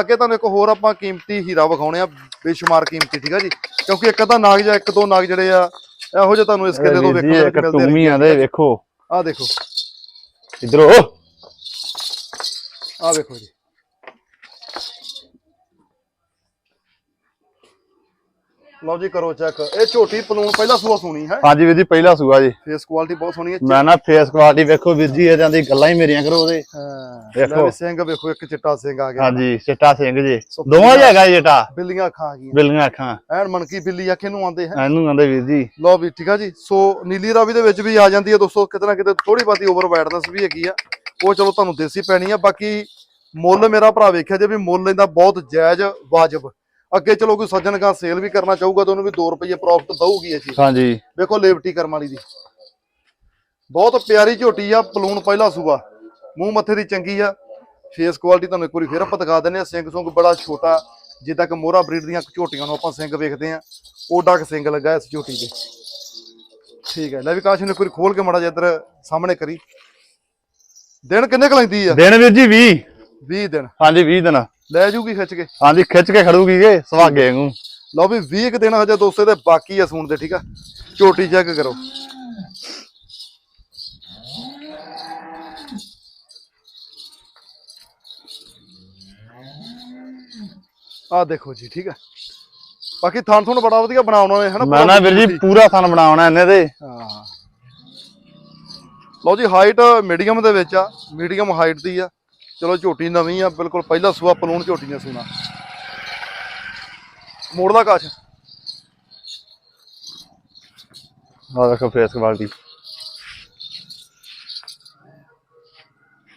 ਅੱਗੇ ਤੁਹਾਨੂੰ ਇੱਕ ਹੋਰ ਆਪਾਂ ਕੀਮਤੀ ਹੀਰਾ ਵਿਖਾਉਣੇ ਆ ਬੇਸ਼ੁਮਾਰ ਕੀਮਤੀ ਠੀਕ ਆ ਜੀ? ਕਿਉਂਕਿ ਇੱਕ ਤਾਂ ਨਾਗ ਜਾਂ ਇੱਕ ਦੋ ਨਾਗ ਜਿਹੜੇ ਆ ਇਹੋ ਜਿਹੇ ਤੁਹਾਨੂੰ ਇਸ ਕਿਲੇ ਤੋਂ ਵੇਖਣ ਨੂੰ ਮਿਲਦੇ ਟੂਮੀਆਂ ਦੇ ਵੇਖੋ। ਆ ਦੇਖੋ। ਇਧਰੋ। ਆ ਵੇਖੋ ਜੀ। ਲਓ ਜੀ ਕਰੋ ਚੈੱਕ ਇਹ ਝੋਟੀ ਪਲੂਣ ਪਹਿਲਾ ਸੂਆ ਸੁਣੀ ਹੈ। ਹਾਂਜੀ ਵੀਰ ਜੀ ਪਹਿਲਾ ਸੂਆ ਜੀ। ਫੇਸ ਕੁਆਲਿਟੀ ਬਹੁਤ ਸੋਹਣੀ ਹੈ। ਮੈਂ ਨਾ ਫੇਸ ਕੁਆਲਿਟੀ ਵੇਖੋ ਵੀਰ ਜੀ ਇਹਨਾਂ ਦੀ ਗੱਲਾਂ ਹੀ ਮੇਰੀਆਂ ਕਰੋ ਉਹਦੇ। ਹਾਂ ਵੇਖੋ। ਸਿੰਘ ਵੇਖੋ ਇੱਕ ਚਿੱਟਾ ਸਿੰਘ ਆ ਗਿਆ। ਹਾਂਜੀ ਚਿੱਟਾ ਸਿੰਘ ਜੀ। ਦੋਵਾਂ ਹੀ ਹੈਗਾ ਚਿੱਟਾ। ਬਿੱਲੀਆਂ ਅੱਖਾਂ ਆ ਗਈਆਂ। ਬਿੱਲੀਆਂ ਅੱਖਾਂ। ਐਨ ਮਣਕੀ ਬਿੱਲੀ ਆਖੇ ਨੂੰ ਆਉਂਦੇ ਹੈ? ਇਹਨੂੰ ਕਹਿੰਦੇ ਵੀਰ ਜੀ। ਲਓ ਵੀ ਠੀਕ ਆ ਜੀ। ਸੋ ਨੀਲੀ ਰਾਵੀ ਦੇ ਵਿੱਚ ਵੀ ਆ ਜਾਂਦੀ ਹੈ ਦੋਸਤੋ ਕਿਤੇ ਨਾ ਕਿਤੇ ਥੋੜੀ ਬਾਤੀ ਓਵਰ ਵਾਈਡਨੈਸ ਵੀ ਹੈਗੀ ਆ। ਉਹ ਚਲੋ ਤੁਹਾਨੂੰ ਦੇਸੀ ਪੈਣੀ ਆ। ਬਾਕੀ ਮੁੱਲ ਮੇਰਾ ਭਰਾ ਵੇਖਿਆ ਜੇ ਵੀ ਮੁੱਲ ਇਹਦਾ ਬਹੁਤ ਜਾਇਜ਼ ਵਾਜਬ। ਅੱਗੇ ਚਲੋ ਕੋਈ ਸੱਜਣ ਕਾ ਸੇਲ ਵੀ ਕਰਨਾ ਚਾਹੂਗਾ ਤਾਂ ਉਹਨੂੰ ਵੀ 2 ਰੁਪਏ ਪ੍ਰੋਫਿਟ ਦਊਗੀ ਇਹ ਚੀਜ਼। ਹਾਂਜੀ। ਵੇਖੋ ਲੇਵਟੀ ਕਰਮ ਵਾਲੀ ਦੀ। ਬਹੁਤ ਪਿਆਰੀ ਝੋਟੀ ਆ ਪਲੂਣ ਪਹਿਲਾ ਸੂਆ। ਮੂੰਹ ਮੱਥੇ ਦੀ ਚੰਗੀ ਆ। ਫੇਸ ਕੁਆਲਿਟੀ ਤੁਹਾਨੂੰ ਇੱਕ ਵਾਰੀ ਫੇਰ ਆਪਾਂ ਦਿਖਾ ਦਿੰਦੇ ਆ ਸਿੰਘ ਸੁੰਗ ਬੜਾ ਛੋਟਾ ਜਿੱਦਾਂ ਕਿ ਮੋਹਰਾ ਬਰੀਡ ਦੀਆਂ ਝੋਟੀਆਂ ਨੂੰ ਆਪਾਂ ਸਿੰਘ ਵੇਖਦੇ ਆ ਓਡਾ ਕ ਸਿੰਘ ਲੱਗਾ ਇਸ ਝੋਟੀ ਦੇ ਠੀਕ ਹੈ ਲੈ ਵੀ ਕਾਸ਼ ਨੂੰ ਵਾਰੀ ਖੋਲ ਕੇ ਮੜਾ ਜਿਹਾ ਇੱਧਰ ਸਾਹਮਣੇ ਕਰੀ। ਦਿਨ ਕਿੰਨੇ ਕੁ ਲੈਂਦੀ ਆ? ਦਿਨ ਵੀਰ ਜੀ 20 20 ਦਿਨ। ਹਾਂਜੀ 20 ਦਿਨ। ਲੈ ਜੂਗੀ ਖਿੱਚ ਕੇ। ਹਾਂਜੀ ਖਿੱਚ ਕੇ ਖੜੂਗੀ ਕੇ ਸਵਾਗੇ ਨੂੰ ਲਓ ਵੀ 20 ਕੁ ਦਿਨ ਹਜੇ ਦੋਸਤੇ ਦੇ ਬਾਕੀ ਆ ਸੂਣ ਦੇ ਠੀਕ ਆ? ਝੋਟੀ ਚੈੱਕ ਕਰੋ। ਆ ਦੇਖੋ ਜੀ ਠੀਕ ਆ? ਬਾਕੀ ਥਾਨ ਥੁਣ ਬੜਾ ਵਧੀਆ ਬਣਾਉਣਾ ਨੇ ਹਨਾ ਮੈਂ ਨਾ ਵੀਰ ਜੀ ਪੂਰਾ ਥਣ ਬਣਾਉਣਾ ਇਹਨੇ ਤੇ। ਹਾਂ। ਲਓ ਜੀ ਹਾਈਟ ਮੀਡੀਅਮ ਦੇ ਵਿੱਚ ਆ ਮੀਡੀਅਮ ਹਾਈਟ ਦੀ ਆ। ਚਲੋ ਝੋਟੀ ਨਵੀਂ ਆ, ਬਿਲਕੁਲ ਪਹਿਲਾ ਸੂਆ ਪਲੂਣ ਝੋਟੀ ਨੇ। ਸੂਣਾ ਮੋੜਦਾ ਕਾਸ਼। ਆ ਦੇਖੋ ਫੇਸ ਕੁਆਲਿਟੀ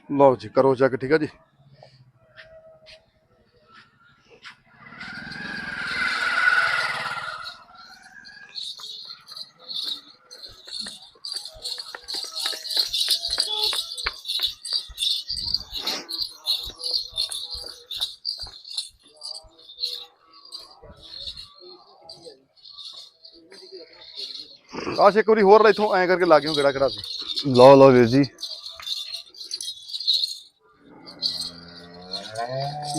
ਲਓ ਜੀ, ਕਰੋ ਚੈੱਕ ਠੀਕ ਆ ਜੀ। ਕਾਸ਼ ਇੱਕ ਵਾਰੀ ਹੋਰ ਇੱਥੋਂ ਐਂ ਕਰਕੇ ਲਾਗਿਓ ਕਿਹੜਾ ਕਿਹੜਾ ਸੀ। ਲਓ ਲਓ ਵੀਰ ਜੀ।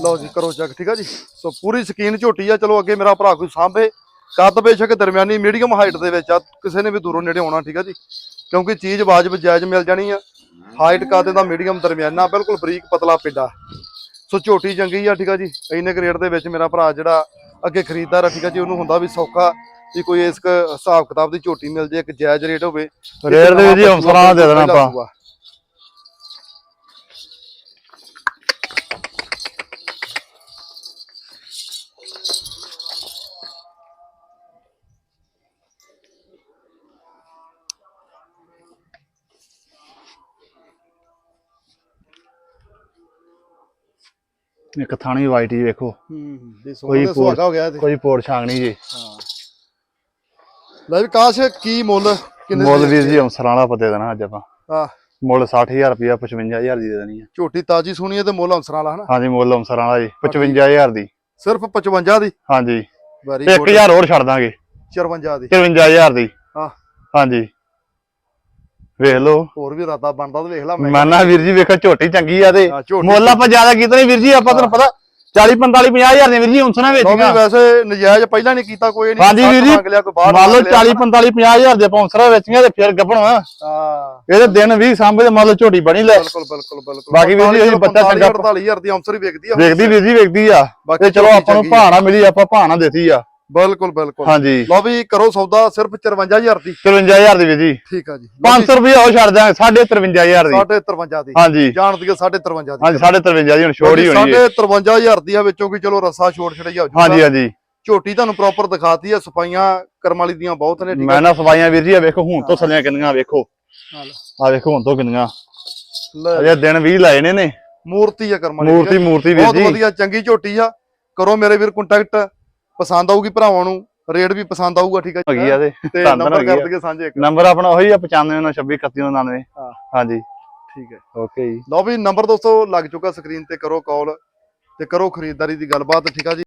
ਲਓ ਜੀ ਕਰੋ ਚੈੱਕ ਠੀਕ ਆ ਜੀ? ਸੋ ਪੂਰੀ ਸਕੀਨ ਝੋਟੀ ਆ ਚਲੋ ਅੱਗੇ ਮੇਰਾ ਭਰਾ ਕੋਈ ਸਾਂਭੇ। ਕੱਦ ਬੇਸ਼ੱਕ ਦਰਮਿਆਨੀ ਮੀਡੀਅਮ ਹਾਈਟ ਦੇ ਵਿੱਚ ਆ ਕਿਸੇ ਨੇ ਵੀ ਦੂਰੋਂ ਨੇੜੇ ਆਉਣਾ ਠੀਕ ਆ ਜੀ? ਕਿਉਂਕਿ ਚੀਜ਼ ਵਾਜਬ ਜਾਇਜ਼ ਮਿਲ ਜਾਣੀ ਆ। ਹਾਈਟ ਕੱਦ ਦਾ ਮੀਡੀਅਮ ਦਰਮਿਆਨਾ ਬਿਲਕੁਲ ਬਰੀਕ ਪਤਲਾ ਪਿੰਡਾ। ਸੋ ਝੋਟੀ ਚੰਗੀ ਆ ਠੀਕ ਆ ਜੀ? ਇੰਨੇ ਕੁ ਰੇਟ ਦੇ ਵਿੱਚ ਮੇਰਾ ਭਰਾ ਜਿਹੜਾ ਅੱਗੇ ਖਰੀਦਦਾਰ ਆ ਠੀਕ ਆ ਜੀ ਉਹਨੂੰ ਹੁੰਦਾ ਵੀ ਸੌਖਾ। ਵੀ ਕੋਈ ਇਸ ਹਿਸਾਬ ਕਿਤਾਬ ਦੀ ਝੋਟੀ ਮਿਲ ਜੇ ਇੱਕ ਜਾਇਜ਼ ਰੇਟ ਹੋਵੇ ਰੇਟ ਦੇ ਜੀ ਹਮਸਰਾ ਦੇ ਦੇਣਾ ਆਪਾਂ। ਇੱਕ ਥਾਣੀ ਵਾਈਟ ਜੀ ਵੇਖੋ ਕੋਈ ਸੋਹਣਾ ਪੋਰ- ਹੋ ਗਿਆ ਕੋਈ ਪੋੜ ਛਾਂਗ ਨਹੀਂ ਜੀ। ਹਾਂ। ਲੈ ਵੀ ਕਾਸ਼ ਕੀ ਮੁੱਲ ਕਿੰਨੇ ਮੁੱਲ ਵੀਰ ਜੀ ਹਮਸਰਾ ਵਾਲਾ ਪਤੇ ਦੇਣਾ ਅੱਜ ਆਪਾਂ। ਹਾਂ ਮੁੱਲ 60000 ਰੁਪਇਆ 55000 ਦੀ ਦੇ ਦੇਣੀ ਹੈ। ਝੋਟੀ ਤਾਜੀ ਸੁਣੀ ਹੈ ਤੇ ਮੁੱਲ ਹੰਸਰਾਂ ਵਾਲਾ ਹਨਾ? ਹਾਂਜੀ ਮੁੱਲ ਹਮਸਰਾ ਵਾਲਾ ਜੀ 55000 ਦੀ। ਸਿਰਫ 55 ਦੀ? ਹਾਂਜੀ। ਵੈਰੀ ਤੇ ਗੁੱਡ 1000 ਹੋਰ ਛੱਡ ਦਾਂਗੇ। 54 ਦੀ। 54000 ਦੀ। ਹਾਂ ਹਾਂਜੀ। ਵੇਖ ਲਓ। ਹੋਰ ਵੀ ਰਾਤਾ ਬਣਦਾ ਤੇ ਵੇਖ ਲਾ ਮੈਂ। ਨਾ ਵੀਰ ਜੀ ਵੇਖੋ ਝੋਟੀ ਚੰਗੀ ਆ ਤੇ ਮੁੱਲ ਆਪਾਂ ਜ਼ਿਆਦਾ ਕੀਤਾ ਨਹੀਂ ਵੀਰ ਜੀ ਆਪਾਂ ਤੁਹਾਨੂੰ ਪਤਾ 40 45 50000 ਦੀਆਂ ਵੀਰ ਜੀ ਹਮਸਰਾ ਲਓ ਵੀ ਵੇਚੀਆਂ ਵੈਸੇ ਨਜਾਇਜ਼ ਪਹਿਲਾਂ ਨਹੀਂ ਕੀਤਾ ਕੋਈ ਨਹੀਂ। ਹਾਂਜੀ ਵੀਰ ਜੀ, ਮੰਨ ਲਓ ਮੰਗ ਲਿਆ। 40 45 50000 ਦੇ ਵੇਚੀਆਂ ਤੇ ਫਿਰ ਗੱਪਣ ਹਾਂ। ਇਹਦੇ ਦਿਨ 20 ਸਾਂਭੇ ਤੇ ਮੰਨ ਲਓ ਝੋਟੀ ਬਣੀ ਲੈ। ਬਿਲਕੁਲ ਬਿਲਕੁਲ ਬਿਲਕੁਲ। ਬਾਕੀ ਵੀਰ ਜੀ ਅਸੀਂ ਬੱਚਾ ਚੰਗਾ 48000 ਦੀ ਹੰਸਰ ਹੀ ਵੇਖਦੀ ਆ। ਵੇਖਦੀ ਵੀਰ ਜੀ ਵੇਖਦੀ ਆ। ਬਾਕੀ ਤੇ ਚਲੋ ਆਪਾਂ ਨੂੰ। ਭਾਣਾ ਮਿਲੀ ਆਪਾਂ ਭਾਣਾ ਦੇਤੀ ਆ। ਬਿਲਕੁਲ ਬਿਲਕੁਲ। ਹਾਂਜੀ। ਲਓ ਵੀ ਕਰੋ ਸੌਦਾ ਸਿਰਫ 54000 ਦੀ। 53000 ਦੀ ਵੀਰ ਜੀ। ਠੀਕ ਆ ਜੀ। 500 ਰੁਪਏ ਉਹ ਛੱਡ ਦਾਂਗੇ 53500 ਦੀ। ਸਾਢੇ 53 ਦੀ। ਹਾਂਜੀ। ਜਾਣ ਦੀ 53 ਦੀ। ਹਾਂਜੀ 53500 ਦੀ ਹੁਣ ਛੋੜ ਹੀ ਹੋਣੀ ਹੈ। 53000 ਦੀ ਆ ਵਿੱਚੋਂ ਕੋਈ ਚਲੋ ਰੱਸਾ ਛੋੜ ਛੜਾਈ ਹੋ ਹਾਂਜੀ ਹਾਂਜੀ। ਝੋਟੀ ਤੁਹਾਨੂੰ ਪ੍ਰੋਪਰ ਦਿਖਾਤੀ ਆ ਸਫਾਈਆਂ ਕਰਮ ਵਾਲੀ ਦੀਆਂ ਬਹੁਤ ਨੇ ਠੀਕ ਮੈਂ ਨਾ ਸਵਾਈਆਂ ਵੀਰ ਜੀ ਆ ਵੇਖੋ ਹੁਣ ਤੋਂ ਸਲੀਆਂ ਕਿੰਨੀਆਂ ਵੇਖੋ। ਆ ਆ ਵੇਖੋ ਹੁਣ ਤੋਂ ਕਿੰਨੀਆਂ। ਅਜੇ ਦਿਨ 20 ਲਾਏ ਨੇ ਨੇ। ਮੂਰਤੀ ਆ ਕਰਮ ਵਾਲੀ ਮੂਰਤੀ ਮੂਰਤੀ ਵੀਰ ਬਹੁਤ ਜੀ। ਵਧੀਆ ਚੰਗੀ ਝੋਟੀ ਆ। ਕਰੋ ਮੇਰੇ ਵੀਰ ਕੰਟੈਕਟ ਪਸੰਦ ਆਊਗੀ ਭਰਾਵਾਂ ਨੂੰ ਰੇਟ ਵੀ ਪਸੰਦ ਆਊਗਾ ਠੀਕ ਆ ਜੀ? ਹੈਗੀ ਆ ਤੇ ਤੇ ਧੰਨ ਨੰਬਰ ਹੈਗੀ ਕਰ। ਦਈਏ ਸਾਂਝੇ ਇੱਕ। ਨੰਬਰ ਆਪਣਾ ਉਹੀ ਆ 95263199 ਹਾਂ। ਹਾਂਜੀ। ਠੀਕ ਹੈ। ਓਕੇ ਜੀ। ਲਓ ਵੀ ਨੰਬਰ ਦੋਸਤੋ ਲੱਗ ਚੁੱਕਾ ਸਕਰੀਨ ਤੇ ਕਰੋ ਕਾਲ ਤੇ ਕਰੋ ਖਰੀਦਦਾਰੀ ਦੀ ਗੱਲਬਾਤ ਠੀਕ ਆ ਜੀ?